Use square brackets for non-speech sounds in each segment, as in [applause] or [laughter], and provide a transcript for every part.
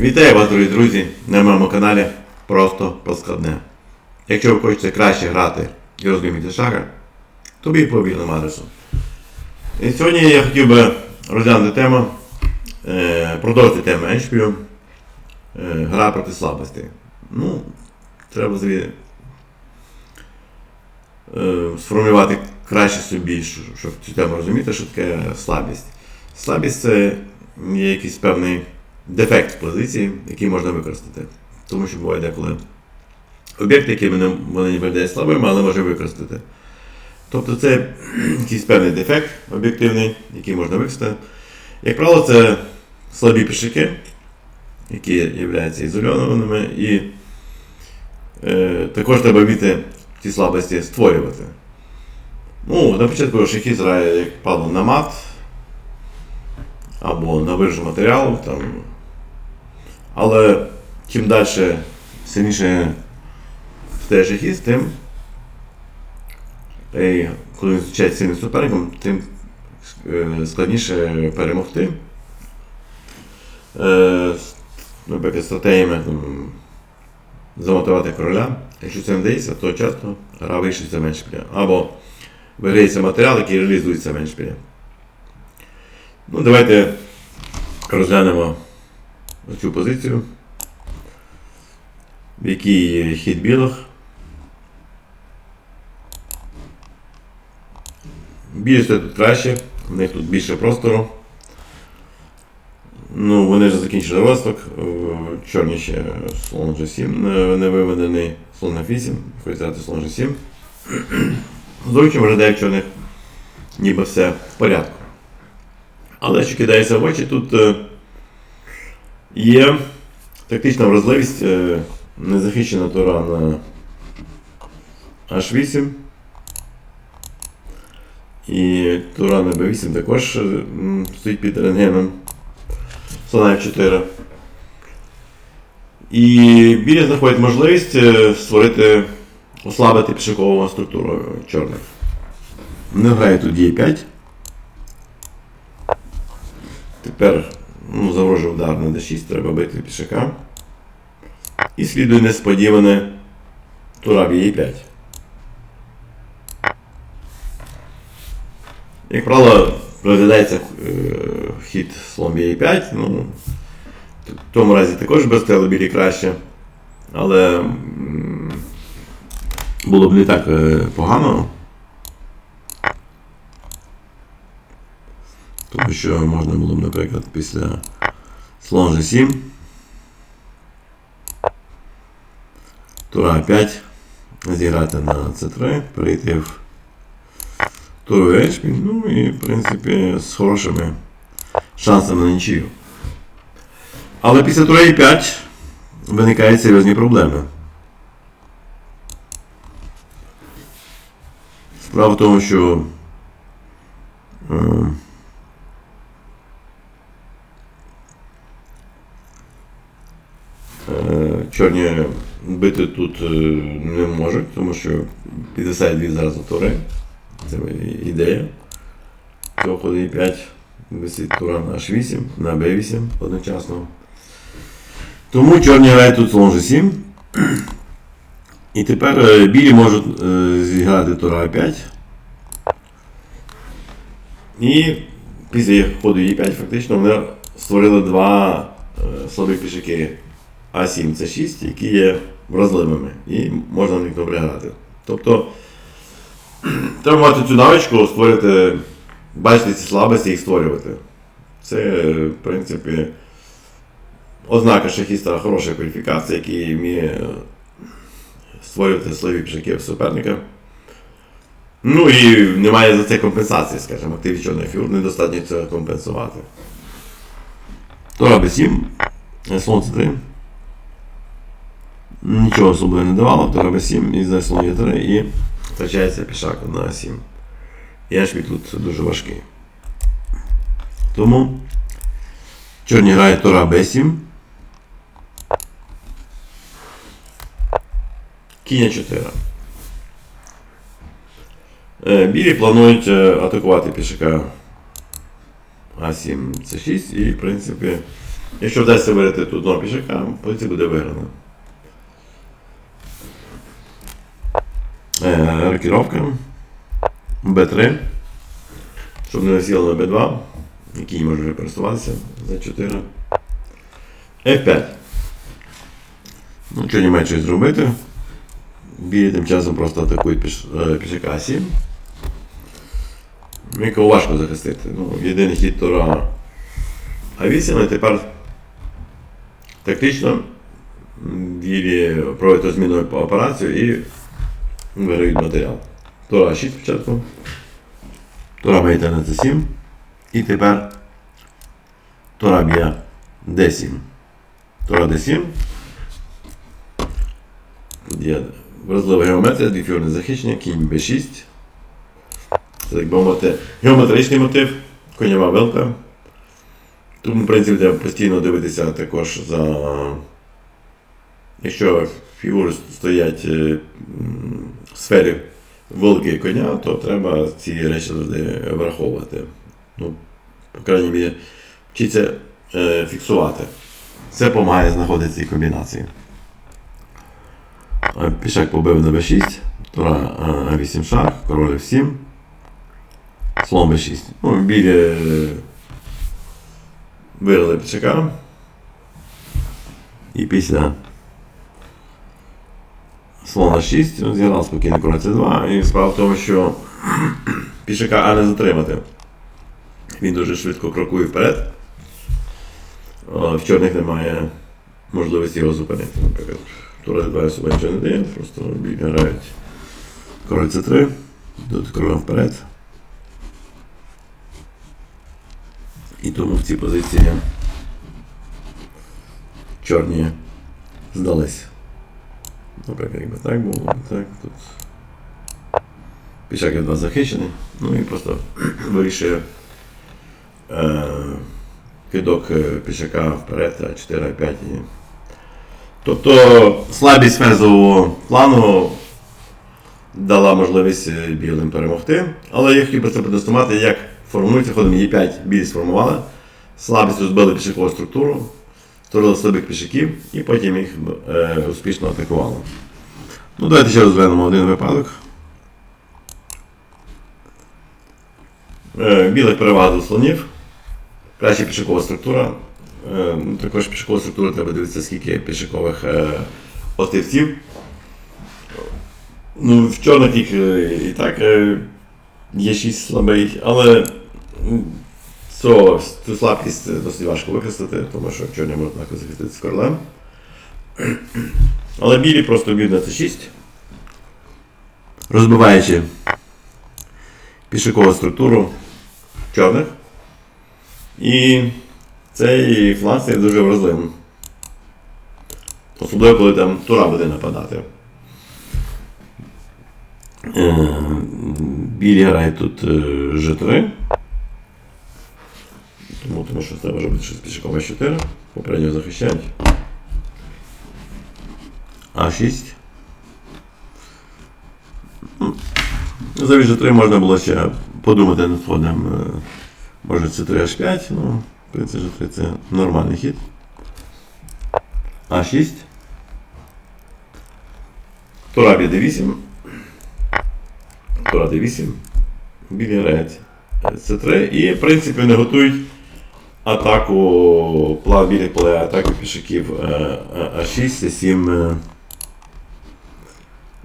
Вітаю вас, дорогі друзі, на моєму каналі Просто про складне. Якщо ви хочете краще грати і розуміти шахи, то бій по вільному адресу. І сьогодні я хотів би розглянути тему, е, продовжити тему Еншпілю, е, гра проти слабості. Ну, треба зві... е, сформулювати краще собі, щоб цю тему розуміти, що таке слабість. Слабість це є якийсь певний дефект в позиції, який можна використати. Тому що буває деколи об'єкти, які вони, вони є слабими, але може використати. Тобто це [clears throat] якийсь певний дефект об'єктивний, який можна використати. Як правило, це слабі пішаки, які являються ізольованими, і е, також треба вміти ці слабості створювати. Ну, на початку шахіст грає, як правило, на мат або на виріжу матеріалу. Але чим далі сильніше стає шахіст, тим і коли він зустрічається з сильним суперником, тим е, складніше перемогти. Е, Наприклад, стратегіями там, замотивувати короля. Якщо це не вдається, то часто гра вирішується менше піля. Або виграється матеріал, який реалізується менше піля. Ну, давайте розглянемо цю позицію, в якій є хід білих. Білі тут краще, в них тут більше простору. Ну, вони вже закінчили розвиток, е, чорні ще слон G7 не- не виведений, слон F8, хочуть взяти слон G7. Зовсім виглядає в чорних ніби все в порядку. Але що кидається в очі, тут е, є тактична вразливість, е, незахищена тура на H8. І тура на B8 також е, стоїть під рентгеном. Слона F4. І білі знаходять можливість е, створити, ослабити пішакову структуру чорних. Не грає тут D5. Тепер ну, загрожує удар на D6, треба бити пішака. І слідує несподіване тура в E5. Як правило, розглядається е, хід слон E5. Ну, в тому разі також без білі краще. Але було б не так е, погано. Що можна було б, наприклад, після слон G7. Тура 5 зіграти на C3, перейти в туру Ешпіль, ну і, в принципі, з хорошими шансами на нічию. Але після тура і 5 виникають серйозні проблеми. Справа в тому, що е, Е, Чорні бити тут е, не можуть, тому що підвисає дві зараз тури. Це ідея. Цього ходу і 5 висить тура на H8, на B8 одночасно. Тому чорні грають тут слон G7. І тепер е, білі можуть е, зіграти тура А5. І після ходу Е5 фактично вони створили два слабі пішаки А7 це 6, які є вразливими, і можна на них добре грати. Тобто [clears throat] треба мати цю навичку, створити, бачити ці слабості і їх створювати. Це, в принципі, ознака шахіста хорошої кваліфікації, який вміє е, створювати слабі пішаки суперника. Ну і немає за це компенсації, скажімо, активі чорної фігур недостатньо це компенсувати. Тора B7, слон C3. Нічого особливо не давало, то робить 7 і за слон є 3 і втрачається пішак на 7. І Ешпіль тут дуже важкий. Тому чорні грає Тора Б7. Кінь 4. Е, Білі планують е, атакувати пішака А7 С6 і, в принципі, Якщо вдасться виграти тут одного пішака, позиція буде виграна. Рокіровка. Б3. Щоб не насіли на Б2, який може пересуватися за 4. F5. Ну, що немає щось зробити. Білі тим часом просто атакують е, пішака 7. Якого важко захистити. Ну, єдиний хід Тора А8, але тепер тактично білі проводять зміну операцію і виграють матеріал. Тора 6 спочатку. Тора б'є на С7. І тепер Тора б'є D7. Тора D7. Тут є вразлива геометрія, дві захищення, кінь B6. Це так би мовити геометричний мотив, конєва вилка. Тому, в принципі, треба постійно дивитися також за. Якщо фігури стоять е, сфері вилки і коня, то треба ці речі завжди враховувати. Ну, по крайній мірі, вчиться е, фіксувати. Це допомагає знаходити ці комбінації. Е, Пішак побив на b6, тура е, 8 шах, король f7, слон b6. Ну, білі е, виграли пішака. І після слона 6 ну, зіграв спокійно король c2. І справа в тому, що пішака А не затримати. Він дуже швидко крокує вперед. В чорних немає можливості його зупинити. Наприклад, тура 2 особа нічого не дає, просто грають король c3, тут королем вперед. І тому в цій позиції чорні здались. Наприклад, якби так було, так, тут. Пішак F2 захищений, ну і просто вирішує е, кидок пішака вперед, а 4 а 5 і. Тобто слабість ферзового плану дала можливість білим перемогти. Але я хотів це продемонструвати, як формується ходом Е5 білі сформували, слабість розбили пішакову структуру, створили слабих пішаків і потім їх е, успішно атакували. Ну, давайте ще розглянемо один випадок. Е, білих перевага слонів. Краща пішакова структура. Е, ну, також пішакова структура треба дивитися, скільки пішакових е, острівців. Ну, в чорних їх е, і так е, є 6 слабий, але цю, цю слабкість досить важко використати, тому що чорні можуть легко захистити з королем. Але білі просто б'ють на С6, розбиваючи пішакову структуру чорних. І цей фланг є дуже вразливим. Особливо, коли там тура буде нападати. Білі грають тут е, G3. Тому, тому що треба робити щось пішаком А4. Попередньо захищають. А6. Ну, За G3 можна було ще подумати над ходом. е, Може C3 H5, ну, в принципі, G3 це нормальний хід. А6. Тура б'є D8. Тура D8. Білі грають C3. І, в принципі, вони готують атаку, білих полягає атаки пішаків е, е, А6, С7. е,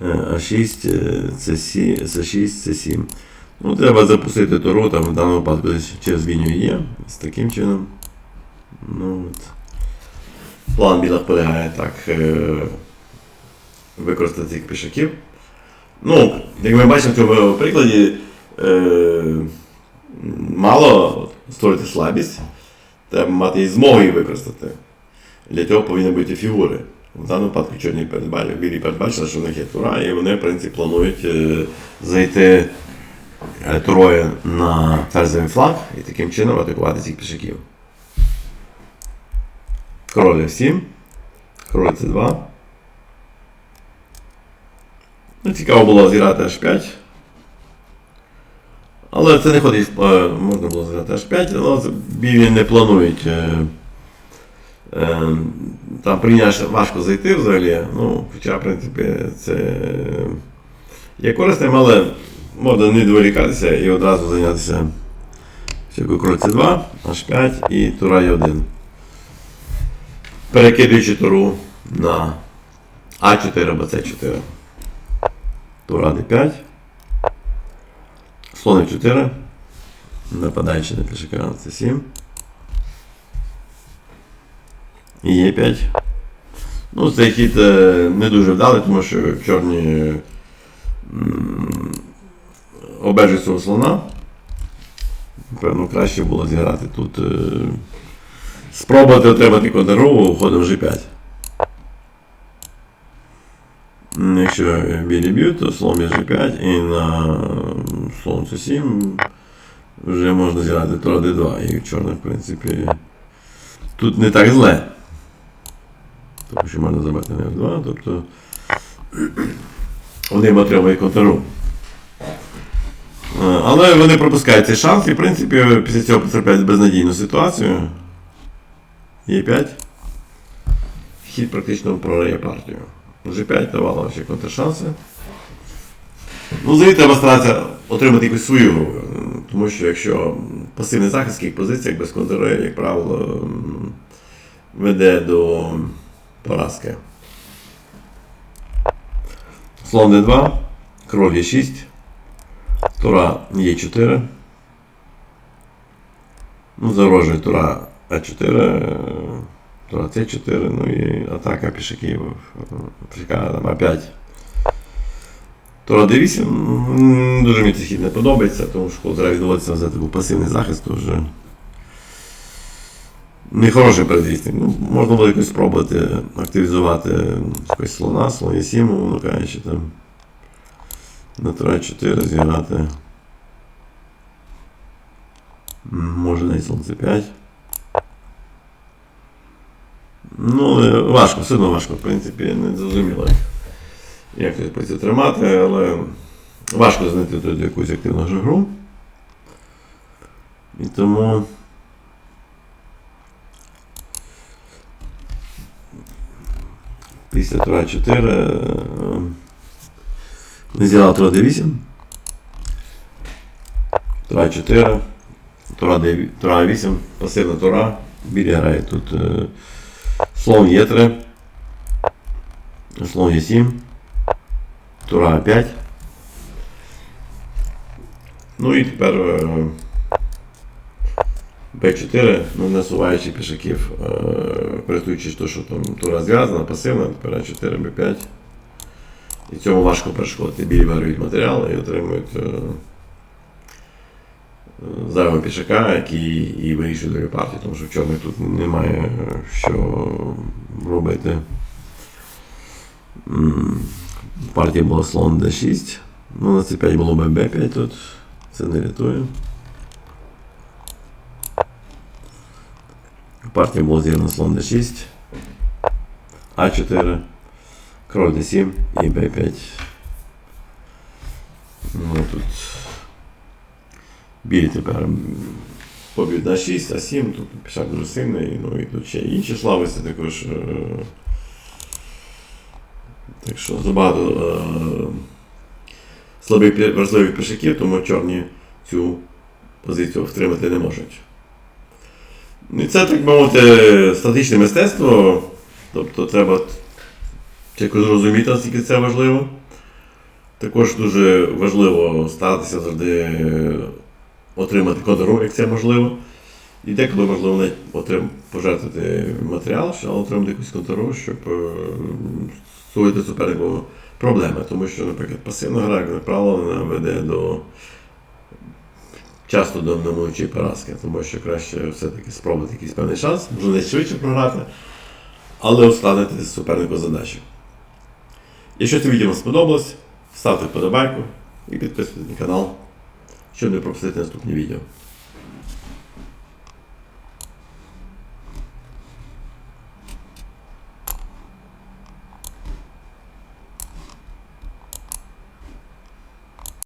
е, А6, е, С6, С6, С7. Ну, треба запустити туру, там в даному випадку через лінію є. З таким чином. Ну, от. План білих полягає так. Е, використати цих пішаків. Ну, як ми бачимо в цьому прикладі, е, мало створити слабість, треба мати і змогу її використати. Для цього повинні бути фігури. В даному випадку чорні передбачили, білі передбачили, що в них є тура, і вони, в принципі, планують е, зайти е, турою на ферзовий фланг і таким чином атакувати цих пішаків. Король F7, король C2. Ну, цікаво було зіграти H5. Але це не ходить, е, можна було зіграти H5, але білі не планують е, Е, Там прийняш важко зайти взагалі. Ну, хоча, в принципі, це є корисним, але можна не відволікатися і одразу зайнятися кроль С2, H5 і тура Е1. Перекидуючи туру на А4 або С4. Тура Д5. Слон F4. Нападаючи на пішака на С7. І є 5. Ну, цей хід е, не дуже вдалий, тому що чорні м, обежують свого слона. Певно, краще було зіграти тут. е, Спробувати отримати контрову ходом G5. Якщо білі б'ють, то слон є G5 і на слон C7 вже можна зіграти тура D2. І в чорних, в принципі, тут не так зле. Тому що можна забрати на F2, тобто вони отримують контру. Е, Але вони пропускають цей шанс і, в принципі, після цього потрапляють безнадійну ситуацію. Є 5. Хід практично програє партію. G5 давало ще контршанси. Ну, взагалі треба старатися отримати якусь свою гру. Тому що якщо пасивний захист в таких позиціях без контри, як правило, веде до поразки. Слон d2, король e6, тура e4. Ну, загрожує тура а4, е, тура c4, ну і атака пішаків. Пішака там а5. Тура d8. Дуже мені цей не подобається, тому що коли треба відводитися за такий пасивний захист, то вже Нехороший передвісник. Ну, можна було якось спробувати активізувати якось слона, слон є 7, воно кажучи, там на тура 4 зіграти. Може навіть слон c5. Ну, важко, все одно важко, в принципі, не зрозуміло, як цю тримати, але важко знайти тут якусь активну гру. І тому. Після тура 4 е, не зіграв тура d8. Тура 4. Тура 8, Пасивна тура. Білі грає тут е, слон Е3. Слон Е7. Тура 5. Ну і тепер е, Б4, ну насуваючи пішаків, е, користуючись то, що там тура зв'язана, пасивна, тепер А4, Б5. І цьому важко перешкодити. Білі виграють матеріал і отримують е, зайвого пішака, який і вирішує долю партії, тому що в чорних тут немає що робити. Партії було слон d6. Ну, на c5 було б b5 тут. Це не рятує. В партії було зіграно слон d6, А4, король d7 і b5. Ну, тут білі тепер поб'ють на 6, А7, тут пішак дуже сильний, ну і тут ще інші слависті також. Е, Так що забагато е, слабих вразливих пішаків, тому чорні цю позицію втримати не можуть. Ну, І це, так би мовити, статичне мистецтво. Тобто треба чітко зрозуміти, наскільки це важливо. Також дуже важливо старатися завжди отримати контроль, як це можливо. І деколи можливо навіть пожертвувати матеріал, але отримати якусь контроль, щоб е, супернику проблеми. Тому що, наприклад, пасивна гра, як правило, вона веде до часто до неминучої поразки, тому що краще все-таки спробувати якийсь певний шанс, можна не швидше програти, але ускладнити супернику задачу. Якщо це відео сподобалось, ставте вподобайку і підписуйтесь на канал, щоб не пропустити наступні відео.